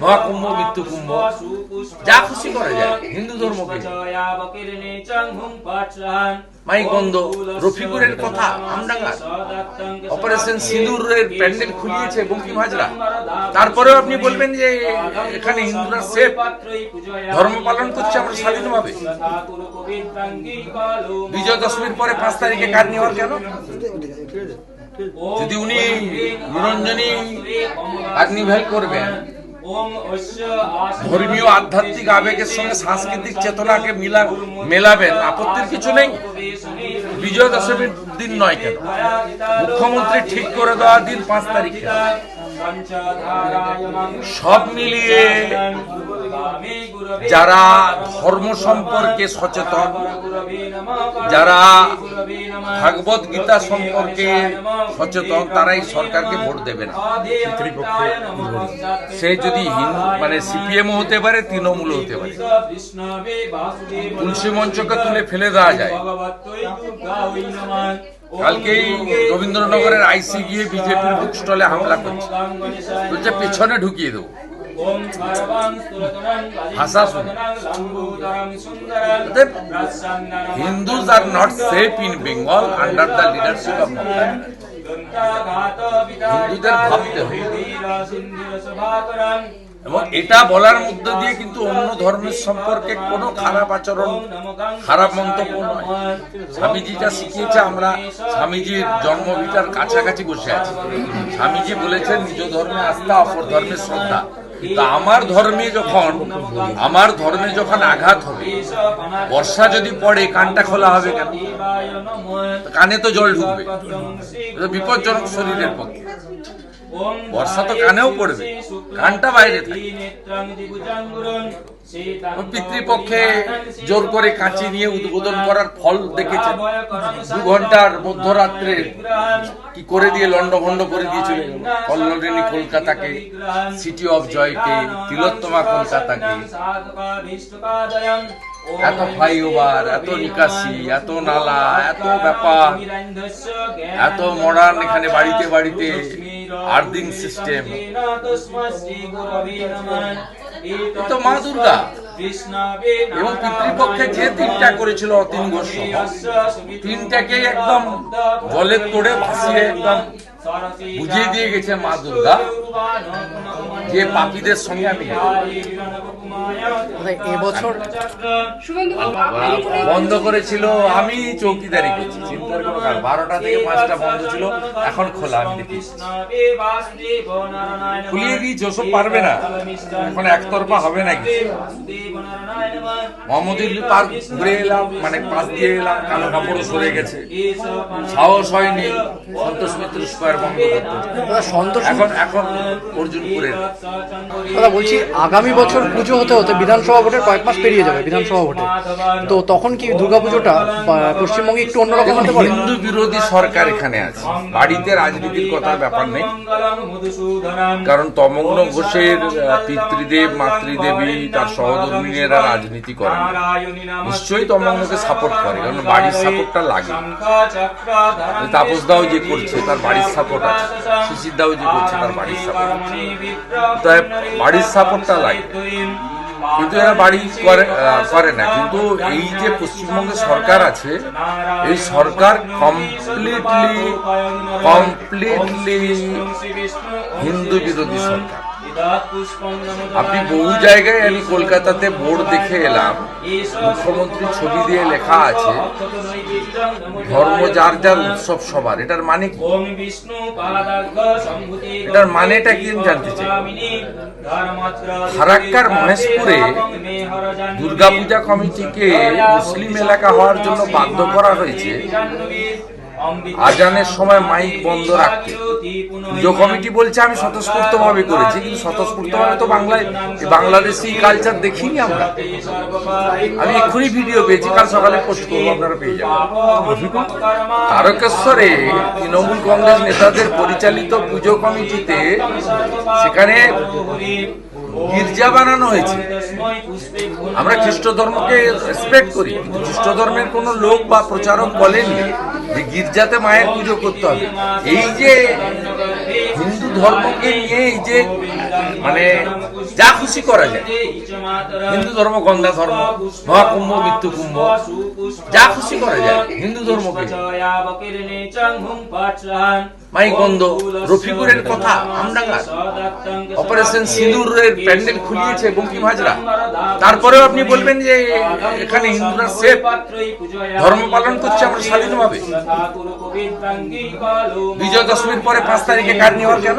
মহাকুম্ভ মৃত্যু কুম্ভ। যা খুশি করা যায়। হিন্দু বন্ধ রফিকুরের কথা আমডাঙ্গা অপারেশন সিঁদুরের প্যান্ডেল খুলিয়েছে বঙ্কিম হাজরা। তারপরেও আপনি বলবেন যে এখানে হিন্দুরা সেফ। ধর্ম পালন করছে আমরা স্বাধীনভাবে। বিজয় দশমীর পরে পাঁচ তারিখে কার নেওয়ার কেন? যদি উনি নিরঞ্জনী কার্নিভেল করবেন ধর্মীয় আধ্যাত্মিক আবেগের সঙ্গে সাংস্কৃতিক চেতনাকে মিলা মেলাবেন। আপত্তির কিছু নেই। বিজয় দশমীর দিন নয় কেন? মুখ্যমন্ত্রী ঠিক করে দেওয়া দিন পাঁচ তারিখে। সব মিলিয়ে যারা ধর্ম সম্পর্কে সচেতন, যারা ভাগবত গীতা সম্পর্কে সচেতন, তারাই সরকারকে ভোট দেবে না। সে যদি হিন্দু মানে সিপিএম হতে পারে তৃণমূল হতে পারে। তুলসী মঞ্চকে তুলে ফেলে দেওয়া যায়। কালকেই রবীন্দ্রনগরের আইসি গিয়ে বিজেপির বুক স্টলে হামলা করছে। পেছনে ঢুকিয়ে দেবো। Hindus are not safe in Bengal under the leadership of হিন্দুদের ভাবতে হবে এবং এটা বলার মধ্য দিয়ে কিন্তু অন্য ধর্মের সম্পর্কে কোনো খারাপ আচরণ খারাপ মন্তব্য নয়। স্বামীজি যা শিখিয়েছে আমরা স্বামীজির জন্মভিটার কাছাকাছি বসে আছি। স্বামীজি বলেছেন নিজ ধর্মে আস্থা অপর ধর্মের শ্রদ্ধা। আমার ধর্মে যখন, আমার ধর্মে যখন আঘাত হবে, বর্ষা যদি পড়ে, কানটা খোলা হবে কেন? কানে তো জল ঢুকবে। বিপজ্জনক শরীরের পক্ষে। বর্ষা তো কানেও পড়বে। কানটা বাইরে পিতৃপক্ষে জোর করে কাঁচি নিয়ে উদ্বোধন করার ফল দেখেছেন। দু ঘণ্টার মধ্যরাত্রে কি করে দিয়ে লন্ডভন্ড করে দিয়েছিল কল্লোলিনী কলকাতাকে সিটি অফ জয়কে তিলোত্তমা কলকাতাকে। এত ফ্লাইওভার, এত নিকাশি, এত নালা, এত ব্যাপার, এত মডার্ন এখানে বাড়িতে বাড়িতে। Earthing system. তো মা দুর্গা। এবং পিতৃপক্ষে যে তিনটা করেছিল অতীন ঘোষ তিনটাকে একদম জলের তোড়ে ভাসিয়ে একদম বুঝিয়ে দিয়ে গেছে মা দুর্গা। যে পাপীদের সঙ্গে আমি এবছর বন্ধ করেছিল আমি চৌকিদারি করছি চিন্তার কোনো কারণ। বারোটা থেকে পাঁচটা বন্ধ ছিল এখন খোলা আমি দেখি। খুলিয়ে দিয়েছি ওসব পারবে না। এখন একতরফা হবে নাকি মোহাম্মদুল্লি পার্ক ঘুরে এলাম মানে পাশ দিয়ে এলাম কালো কাপড় সরে গেছে। সাহস হয়নি। সন্তোষ মিত্র স্কোয়ার এখন এখন অর্জুনপুরের দাদা বলছি আগামী বছর পুজো হতে হতে বিধানসভা ভোটের কয়েক মাস পেরিয়ে যাবে বিধানসভা ভোটে। তো তখন কি দুর্গাপুজোটা পশ্চিমবঙ্গে একটু অন্যরকম হতে পারে? হিন্দু বিরোধী সরকার এখানে আছে। বাড়িতে রাজনীতির কথা ব্যাপার নেই। কারণ তমগ্ন ঘোষের পিতৃদেব মাতৃদেবী তার সহধর্মিনীরা রাজনীতি করেন না। নিশ্চয়ই তমগ্নকে সাপোর্ট করে কারণ বাড়ির সাপোর্টটা লাগে। তাপস দাও যে করছে তার বাড়ির সাপোর্ট আছে। শিশির দাউজি করছে তার বাড়ির সাপোর্ট তাই বাড়ির সাপোর্টটা লাগে। কিন্তু এরা বাড়ি করে করে না। কিন্তু এই যে পশ্চিমবঙ্গে সরকার আছে, এই সরকার কমপ্লিটলি কমপ্লিটলি হিন্দু বিরোধী সরকার। আপনি বহু জায়গায় আমি কলকাতাতে বোর্ড দেখে এলাম। মুখ্যমন্ত্রী ছবি দিয়ে লেখা আছে ধর্ম যার যার উৎসব সবার এটার মানে কি? এটার মানেটা কি জানতে চাই। ফারাক্কার মহেশপুরে দুর্গাপূজা কমিটিকে মুসলিম এলাকা হওয়ার জন্য বাধ্য করা হয়েছে। আজানের সময় মাইক বন্ধ রাখতে। পুজো কমিটি বলছে, আমি স্বতঃস্ফূর্ত ভাবে করেছি, কিন্তু স্বতঃস্ফূর্ত ভাবে তো বাংলায় বাংলাদেশি কালচার দেখিনি আমরা। আমি এক্ষুনি ভিডিও পেয়েছি, কাল সকালে পোস্ট করব, আপনারা পেয়ে যাবেন। তারকেশ্বরে তৃণমূল কংগ্রেস নেতাদের পরিচালিত পুজো কমিটিতে সেখানে গির্জা বানানো হয়েছে। আমরা খ্রিস্ট ধর্মকে রেসপেক্ট করি খ্রিস্ট ধর্মের কোনো লোক বা প্রচারক বলেনি গির্জাতে মায়ের পুজো করতে হবে। এই যে ধর্মকে নিয়ে এই যে মানে যা খুশি করা যায়। হিন্দু ধর্ম, গন্ধা ধর্ম, মহাকুম্ভ মৃত্যু কুম্ভ যা খুশি করা যায় হিন্দু ধর্মকে। মাই গন্ধ, রফিকুরের কথা আমডাঙ্গার। অপারেশন সিঁদুরের প্যান্ডেল খুলিয়েছে বঙ্কিম হাজরা তারপরেও আপনি বলবেন যে এখানে হিন্দুরা সেফ। ধর্ম পালন করছে আমরা স্বাধীনভাবে। বিজয় দশমীর পরে পাঁচ তারিখে কার নেওয়ার কেন?